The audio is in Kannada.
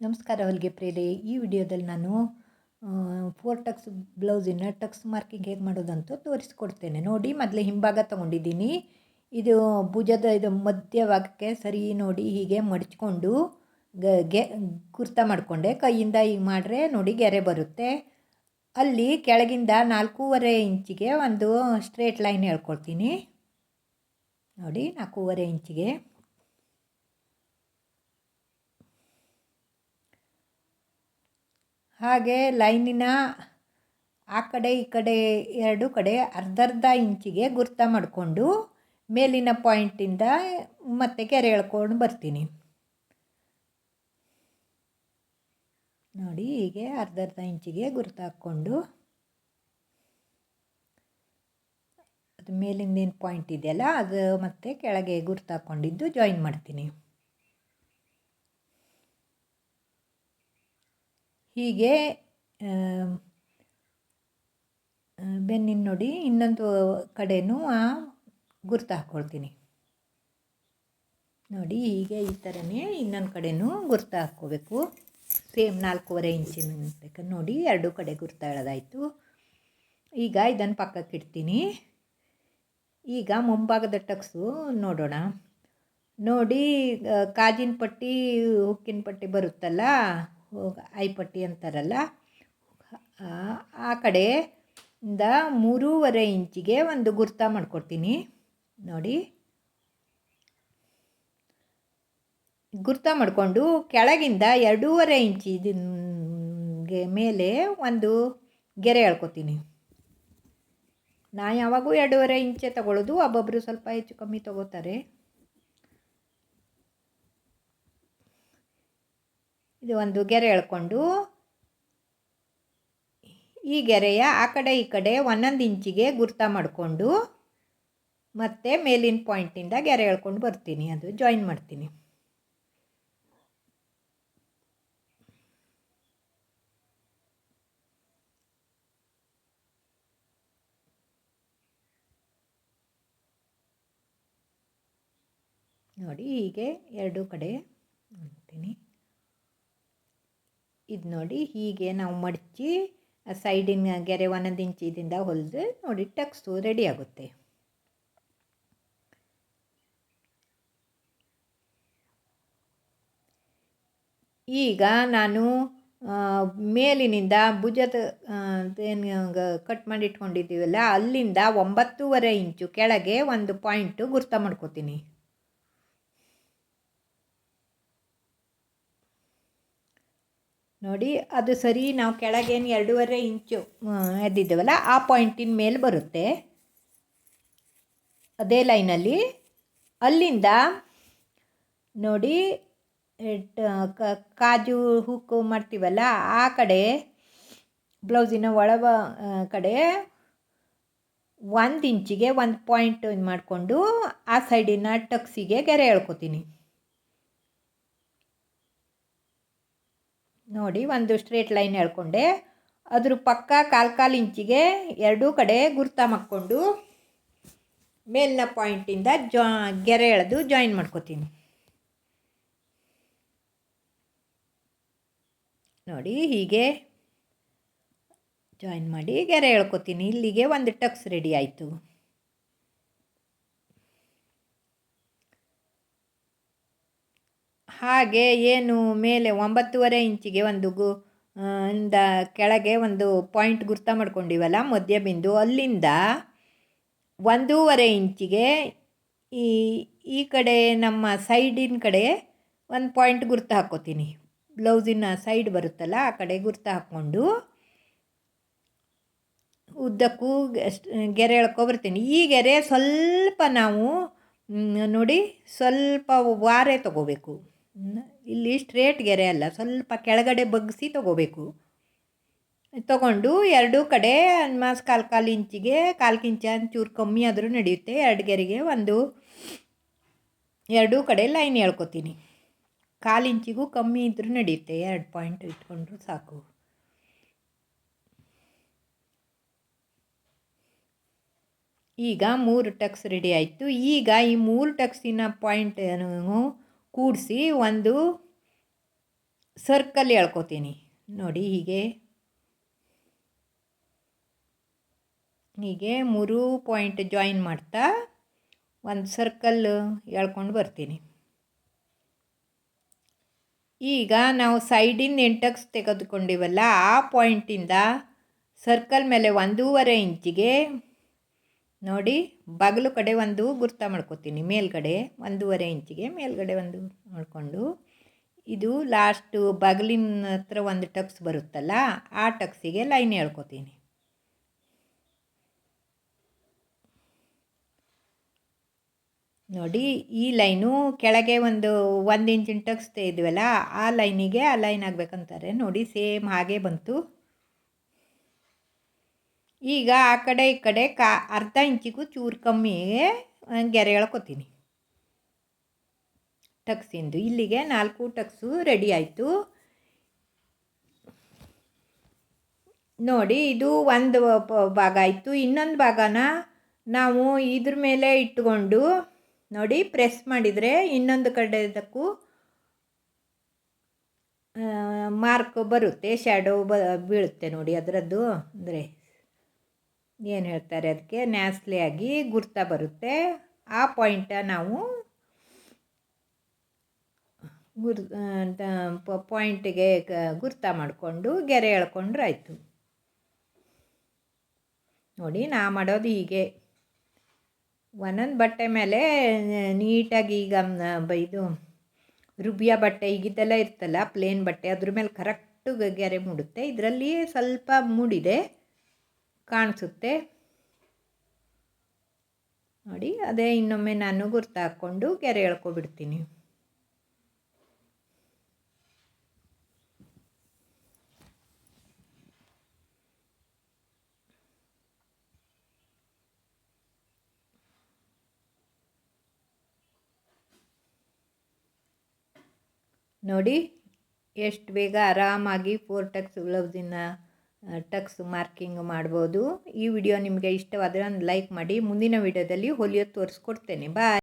ನಮಸ್ಕಾರ ಹೊಲಿಗೆ ಪ್ರೇರೆ ಈ ವಿಡಿಯೋದಲ್ಲಿ ನಾನು ಫೋರ್ ಟಕ್ಸ್ ಬ್ಲೌಸಿನ ಟಕ್ಸ್ ಮಾರ್ಕಿಂಗ್ ಹೇಗೆ ಮಾಡೋದಂತ ತೋರಿಸ್ಕೊಡ್ತೇನೆ. ನೋಡಿ, ಮೊದಲೇ ಹಿಂಭಾಗ ತೊಗೊಂಡಿದ್ದೀನಿ. ಇದು ಭುಜದ, ಇದು ಮಧ್ಯಭಾಗಕ್ಕೆ ಸರಿ ನೋಡಿ ಹೀಗೆ ಮಡಚ್ಕೊಂಡು ಗ ಕುರ್ತಾ ಮಾಡಿಕೊಂಡೆ. ಕೈಯಿಂದ ಹೀಗೆ ಮಾಡಿದ್ರೆ ನೋಡಿ ಗೆರೆ ಬರುತ್ತೆ. ಅಲ್ಲಿ ಕೆಳಗಿಂದ ನಾಲ್ಕೂವರೆ ಇಂಚಿಗೆ ಒಂದು ಸ್ಟ್ರೇಟ್ ಲೈನ್ ಹೇಳ್ಕೊಳ್ತೀನಿ. ನೋಡಿ, ನಾಲ್ಕೂವರೆ ಇಂಚಿಗೆ. ಹಾಗೆ ಲೈನಿನ ಆ ಕಡೆ ಈ ಕಡೆ ಎರಡು ಕಡೆ ಅರ್ಧರ್ಧ ಇಂಚಿಗೆ ಗುರ್ತ ಮಾಡಿಕೊಂಡು ಮೇಲಿನ ಪಾಯಿಂಟಿಂದ ಮತ್ತೆ ಕೆರೆ ಎಳ್ಕೊಂಡು ಬರ್ತೀನಿ. ನೋಡಿ, ಹೀಗೆ ಅರ್ಧರ್ಧ ಇಂಚಿಗೆ ಗುರ್ತಾಕ್ಕೊಂಡು ಅದು ಮೇಲಿಂದ ಏನು ಪಾಯಿಂಟ್ ಇದೆಯಲ್ಲ, ಅದು ಮತ್ತೆ ಕೆಳಗೆ ಗುರ್ತು ಹಾಕ್ಕೊಂಡಿದ್ದು ಜಾಯಿನ್ ಮಾಡ್ತೀನಿ. ಹೀಗೆ ಬೆನ್ನಿನ ನೋಡಿ ಇನ್ನೊಂದು ಕಡೆಯೂ ಆ ಗುರ್ತು ಹಾಕ್ಕೊಳ್ತೀನಿ ನೋಡಿ ಹೀಗೆ ಈ ಥರನೇ ಇನ್ನೊಂದು ಕಡೆನೂ ಗುರ್ತು ಹಾಕ್ಕೋಬೇಕು. ಸೇಮ್ ನಾಲ್ಕೂವರೆ ಇಂಚಿನ ಬೇಕು ನೋಡಿ ಎರಡು ಕಡೆ ಗುರ್ತು ಹೇಳೋದಾಯಿತು. ಈಗ ಇದನ್ನು ಪಕ್ಕಕ್ಕೆ ಇಡ್ತೀನಿ. ಈಗ ಮುಂಭಾಗದ ಟಕ್ಸು ನೋಡೋಣ. ನೋಡಿ ಕಾಜಿನ ಪಟ್ಟಿ ಹುಕ್ಕಿನ ಪಟ್ಟಿ ಬರುತ್ತಲ್ಲ ಐಪಟ್ಟಿ ಅಂತಾರಲ್ಲ? ಆ ಕಡೆಯಿಂದ ಮೂರುವರೆ ಇಂಚಿಗೆ ಒಂದು ಗುರ್ತ ಮಾಡ್ಕೊಡ್ತೀನಿ. ನೋಡಿ. ಗುರ್ತ ಮಾಡಿಕೊಂಡು ಕೆಳಗಿಂದ ಎರಡೂವರೆ ಇಂಚಿಗೆ ಮೇಲೆ ಒಂದು ಗೆರೆ ಎಳ್ಕೊತೀನಿ. ನಾ ಯಾವಾಗೂ ಎರಡೂವರೆ ಇಂಚೆ ತಗೊಳ್ಳೋದು ಒಬ್ಬೊಬ್ಬರು ಸ್ವಲ್ಪ ಹೆಚ್ಚು ಕಮ್ಮಿ ತಗೋತಾರೆ. ಇದು ಒಂದು ಗೆರೆ ಎಳ್ಕೊಂಡು ಈ ಗೆರೆಯ ಆ ಕಡೆ ಈ ಕಡೆ ಒಂದೊಂದು ಇಂಚಿಗೆ ಗುರ್ತ ಮಾಡಿಕೊಂಡು ಮತ್ತೆ ಮೇಲಿನ ಪಾಯಿಂಟಿಂದ ಗೆರೆ ಎಳ್ಕೊಂಡು ಬರ್ತೀನಿ, ಅದು ಜಾಯಿನ್ ಮಾಡ್ತೀನಿ. ನೋಡಿ ಹೀಗೆ ಎರಡೂ ಕಡೆ ಮಾಡ್ತೀನಿ. ಇದು ನೋಡಿ ಹೀಗೆ ನಾವು ಮಡಚಿ ಸೈಡಿನ ಗೆರೆ ಒಂದೊಂದು ಇಂಚಿದಿಂದ ಹೊಲಿದು ನೋಡಿ ಟಕ್ಸು ರೆಡಿ ಆಗುತ್ತೆ. ಈಗ ನಾನು ಮೇಲಿನಿಂದ ಭುಜದ ಕಟ್ ಮಾಡಿ ಇಟ್ಕೊಂಡಿದ್ದೀವಲ್ಲ ಅಲ್ಲಿಂದ ಒಂಬತ್ತೂವರೆ ಇಂಚು ಕೆಳಗೆ ಒಂದು ಪಾಯಿಂಟು ಗುರ್ತ ಮಾಡ್ಕೋತೀನಿ. ನೋಡಿ, ಅದು ಸರಿ, ನಾವು ಕೆಳಗೇನು ಎರಡೂವರೆ ಇಂಚು ಎದ್ದಿದ್ದೇವಲ್ಲ, ಆ ಪಾಯಿಂಟಿನ ಮೇಲೆ ಬರುತ್ತೆ. ಅದೇ ಲೈನಲ್ಲಿ, ಅಲ್ಲಿಂದ ನೋಡಿ ಕಾಜು ಹುಕ್ಕು ಮಾಡ್ತೀವಲ್ಲ, ಆ ಕಡೆ, ಬ್ಲೌಸಿನ ಒಳಗ ಕಡೆ ಒಂದು ಇಂಚಿಗೆ ಒಂದು ಪಾಯಿಂಟ್ ಮಾಡಿಕೊಂಡು ಆ ಸೈಡಿನ ಟಕ್ಸಿಗೆ ಗೆರೆ ಎಳ್ಕೊತೀನಿ. ನೋಡಿ, ಒಂದು ಸ್ಟ್ರೇಟ್ ಲೈನ್ ಹೇಳ್ಕೊಂಡೆ. ಅದ್ರ ಪಕ್ಕ ಕಾಲು ಕಾಲು ಇಂಚಿಗೆ ಎರಡೂ ಕಡೆ ಗುರ್ತ ಮಾಡಿಕೊಂಡು ಮೇಲಿನ ಪಾಯಿಂಟಿಂದ ಜಾ, ಗೆರೆ ಎಳೆದು ಜಾಯಿನ್ ಮಾಡ್ಕೋತೀನಿ. ನೋಡಿ, ಹೀಗೆ ಜಾಯಿನ್ ಮಾಡಿ ಗೆರೆ ಎಳ್ಕೊತೀನಿ. ಇಲ್ಲಿಗೆ ಒಂದು ಟಕ್ಸ್ ರೆಡಿ ಆಯಿತು. ಹಾಗೆ ಏನು ಮೇಲೆ ಒಂಬತ್ತುವರೆ ಇಂಚಿಗೆ ಒಂದು ಗು ಇಂದ ಕೆಳಗೆ ಒಂದು ಪಾಯಿಂಟ್ ಗುರ್ತ ಮಾಡ್ಕೊಂಡಿವಲ್ಲ ಮಧ್ಯ ಬಿಂದು. ಅಲ್ಲಿಂದ ಒಂದೂವರೆ ಇಂಚಿಗೆ ಈ ಈ ಕಡೆ ನಮ್ಮ ಸೈಡಿನ ಕಡೆ ಒಂದು ಪಾಯಿಂಟ್ ಗುರ್ತು ಹಾಕ್ಕೋತೀನಿ ಬ್ಲೌಸಿನ ಸೈಡ್ ಬರುತ್ತಲ್ಲ ಆ ಕಡೆ ಗುರ್ತು ಹಾಕ್ಕೊಂಡು ಉದ್ದಕ್ಕೂ ಗೆರೆ ಎಳ್ಕೊಬರ್ತೀನಿ ಈ ಗೆರೆ ಸ್ವಲ್ಪ ನಾವು ನೋಡಿ ಸ್ವಲ್ಪ ವಾರೆ ತಗೋಬೇಕು. ಇಲ್ಲಿ ಸ್ಟ್ರೇಟ್ ಗೆರೆ ಅಲ್ಲ, ಸ್ವಲ್ಪ ಕೆಳಗಡೆ ಬಗ್ಗಿಸಿ ತಗೋಬೇಕು. ತಗೊಂಡು ಎರಡೂ ಕಡೆ ಅನ್ಮಾಸ್ ಕಾಲು ಕಾಲು ಇಂಚಿಗೆ, ಕಾಲು ಇಂಚ ಚೂರು ಕಮ್ಮಿ ಆದರೂ ನಡೆಯುತ್ತೆ. ಎರಡು ಗೆರೆಗೆ ಒಂದು, ಎರಡೂ ಕಡೆ ಲೈನ್ ಹೇಳ್ಕೊತೀನಿ. ಕಾಲು ಇಂಚಿಗೂ ಕಮ್ಮಿ ಇದ್ದರೂ ನಡೆಯುತ್ತೆ. ಎರಡು ಪಾಯಿಂಟ್ ಇಟ್ಕೊಂಡ್ರು ಸಾಕು. ಈಗ ಮೂರು ಟಕ್ಸ್ ರೆಡಿ ಆಯಿತು. ಈಗ ಈ ಮೂರು ಟಕ್ಸಿನ ಪಾಯಿಂಟ್ ಕೂಡಿಸಿ ಒಂದು ಸರ್ಕಲ್ ಎಳ್ಕೊತೀನಿ. ನೋಡಿ ಹೀಗೆ. ಹೀಗೆ ಮೂರು ಪಾಯಿಂಟ್ ಜಾಯಿನ್ ಮಾಡ್ತಾ ಒಂದು ಸರ್ಕಲ್ ಎಳ್ಕೊಂಡು ಬರ್ತೀನಿ. ಈಗ ನಾವು ಸೈಡಿಂದ ಎಂಟಕ್ಸ್ ತೆಗೆದುಕೊಂಡಿವಲ್ಲ, ಆ ಪಾಯಿಂಟಿಂದ ಸರ್ಕಲ್ ಮೇಲೆ ಒಂದೂವರೆ ಇಂಚಿಗೆ ನೋಡಿ, ಬಗಲು ಕಡೆ ಒಂದು ಗುರ್ತ ಮಾಡ್ಕೊತೀನಿ. ಮೇಲ್ಗಡೆ ಒಂದೂವರೆ ಇಂಚಿಗೆ ಮೇಲ್ಗಡೆ ಒಂದು ಮಾಡಿಕೊಂಡು. ಇದು ಲಾಸ್ಟು ಬಗಲಿನ ಹತ್ರ ಒಂದು ಟಕ್ಸ್ ಬರುತ್ತಲ್ಲ, ಆ ಟಕ್ಸಿಗೆ ಲೈನ್ ಹೇಳ್ಕೊತೀನಿ. ನೋಡಿ, ಈ ಲೈನು ಕೆಳಗೆ ಒಂದು ಒಂದು ಇಂಚಿನ ಟಕ್ಸ್ ತೆಗೆದ್ವಲ್ಲ ಆ ಲೈನಿಗೆ ಆ ಲೈನ್ ಆಗಬೇಕಂತಾರೆ. ನೋಡಿ ಸೇಮ್ ಹಾಗೆ ಬಂತು. ಈಗ ಆ ಕಡೆ ಈ ಕಡೆ ಕಾ ಅರ್ಧ ಇಂಚಿಗೂ ಚೂರು ಕಮ್ಮಿ ಗೆರೆ ಎಳ್ಕೊತೀನಿ ಟಕ್ಸಿಂದು. ಇಲ್ಲಿಗೆ ನಾಲ್ಕು ಟಕ್ಸು ರೆಡಿ ಆಯಿತು. ನೋಡಿ, ಇದು ಒಂದು ಭಾಗ ಆಯಿತು. ಇನ್ನೊಂದು ಭಾಗನ ನಾವು ಇದ್ರ ಮೇಲೆ ಇಟ್ಟುಕೊಂಡು ನೋಡಿ, ಪ್ರೆಸ್ ಮಾಡಿದರೆ ಇನ್ನೊಂದು ಕಡೆದಕ್ಕೂ ಮಾರ್ಕ್ ಬರುತ್ತೆ ಶ್ಯಾಡೋ ಬ ಬೀಳುತ್ತೆ ನೋಡಿ ಅದರದ್ದು. ಅಂದರೆ ಏನು ಹೇಳ್ತಾರೆ ಅದಕ್ಕೆ? ನ್ಯಾಸ್ಲೆ ಆಗಿ ಗುರ್ತ ಬರುತ್ತೆ. ಆ ಪಾಯಿಂಟ ನಾವು ಗುರ್ ಪಾಯಿಂಟಿಗೆ ಗುರ್ತ ಮಾಡಿಕೊಂಡು ಗೆರೆ ಎಳ್ಕೊಂಡ್ರೆ ಆಯಿತು. ನೋಡಿ, ನಾ ಮಾಡೋದು ಹೀಗೆ. ಒಂದೊಂದು ಬಟ್ಟೆ ಮೇಲೆ ನೀಟಾಗಿ ಈಗ ಇದು ರುಬ್ಬಿಯ ಬಟ್ಟೆ ಈಗಿದ್ದೆಲ್ಲ ಇರ್ತಲ್ಲ, ಪ್ಲೇನ್ ಬಟ್ಟೆ, ಅದ್ರ ಮೇಲೆ ಕರೆಕ್ಟು ಗೆರೆ ಮೂಡುತ್ತೆ. ಇದರಲ್ಲಿ ಸ್ವಲ್ಪ ಮೂಡಿದೆ. ಕಾಣಿಸುತ್ತೆ. ನೋಡಿ, ಅದೇ ಇನ್ನೊಮ್ಮೆ ನಾನು ಗುರ್ತು ಹಾಕ್ಕೊಂಡು ಗೆರೆ ಎಳ್ಕೊಬಿಡ್ತೀನಿ. ನೋಡಿ, ಎಷ್ಟು ಬೇಗ ಆರಾಮಾಗಿ ಫೋರ್ ಟಕ್ಸ್ ಬ್ಲೌಸಿನ ಟಕ್ಸ್ ಮಾರ್ಕಿಂಗ್ ಮಾಡ್ಬೋದು. ಈ ವಿಡಿಯೋ ನಿಮಗೆ ಇಷ್ಟವಾದರೆ ಒಂದು ಲೈಕ್ ಮಾಡಿ. ಮುಂದಿನ ವಿಡಿಯೋದಲ್ಲಿ ಹೊಲಿಯೋ ತೋರಿಸ್ಕೊಡ್ತೇನೆ. ಬಾಯ್.